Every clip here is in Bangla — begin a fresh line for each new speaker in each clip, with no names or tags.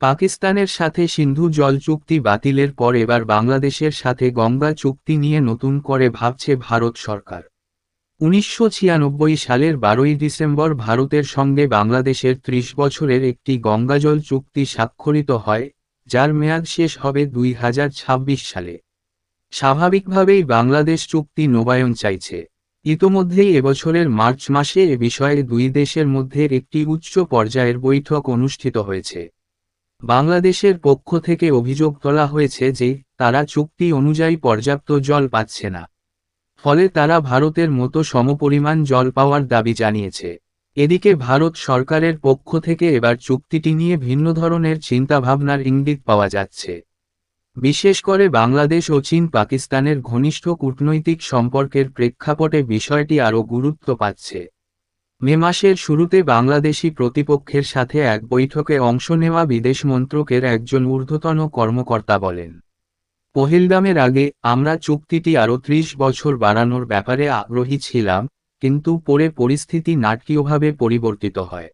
পাকিস্তানের সাথে সিন্ধু জল চুক্তি বাতিলের পর এবার বাংলাদেশের সাথে গঙ্গা চুক্তি নিয়ে নতুন করে ভাবছে ভারত সরকার। উনিশশো ছিয়ানব্বই সালের বারোই ডিসেম্বর ভারতের সঙ্গে বাংলাদেশের ত্রিশ বছরের একটি গঙ্গাজল চুক্তি স্বাক্ষরিত হয়, যার মেয়াদ শেষ হবে দুই হাজার ছাব্বিশ সালে। স্বাভাবিকভাবেই বাংলাদেশ চুক্তি নবায়ন চাইছে। ইতোমধ্যেই এবছরের মার্চ মাসে এ বিষয়ে দুই দেশের মধ্যে একটি উচ্চ পর্যায়ের বৈঠক অনুষ্ঠিত হয়েছে। বাংলাদেশের পক্ষ থেকে অভিযোগ তোলা হয়েছে যে, তারা চুক্তি অনুযায়ী পর্যাপ্ত জল পাচ্ছে না। ফলে তারা ভারতের মতো সমপরিমাণ জল পাওয়ার দাবি জানিয়েছে। এদিকে ভারত সরকারের পক্ষ থেকে এবার চুক্তিটি নিয়ে ভিন্ন ধরনের চিন্তাভাবনার ইঙ্গিত পাওয়া যাচ্ছে। বিশেষ করে বাংলাদেশ ও চীন পাকিস্তানের ঘনিষ্ঠ কূটনৈতিক সম্পর্কের প্রেক্ষাপটে বিষয়টি আরও গুরুত্ব পাচ্ছে। মে মাসের শুরুতে বাংলাদেশি প্রতিপক্ষের সাথে এক বৈঠকে অংশ নেওয়া বিদেশ মন্ত্রকের একজন ঊর্ধ্বতন কর্মকর্তা বলেন পহিলদামের আগে আমরা চুক্তিটি আরও ত্রিশ বছর বাড়ানোর ব্যাপারে আগ্রহী ছিলাম, কিন্তু পরে পরিস্থিতি নাটকীয়ভাবে পরিবর্তিত হয়।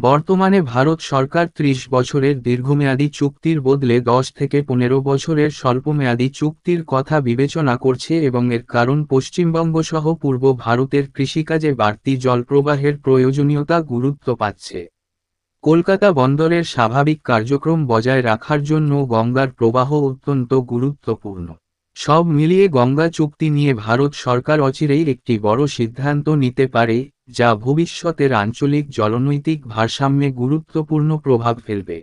বর্তমানে ভারত সরকার ত্রিশ বছরের দীর্ঘমেয়াদী চুক্তির বদলে দশ থেকে পনেরো বছরের স্বল্পমেয়াদী চুক্তির কথা বিবেচনা করছে এবং এর কারণ পশ্চিমবঙ্গ সহ পূর্ব ভারতের কৃষিকাজে বাড়তি জলপ্রবাহের প্রয়োজনীয়তা গুরুত্ব পাচ্ছে। কলকাতা বন্দরের স্বাভাবিক কার্যক্রম বজায় রাখার জন্য গঙ্গার প্রবাহ অত্যন্ত গুরুত্বপূর্ণ। সব মিলিয়ে গঙ্গা চুক্তি নিয়ে ভারত সরকার অচিরেই একটি বড় সিদ্ধান্ত নিতে পারে যা ভবিষ্যতের আঞ্চলিক জলনৈতিক ভারসাম্যে গুরুত্বপূর্ণ প্রভাব ফেলবে।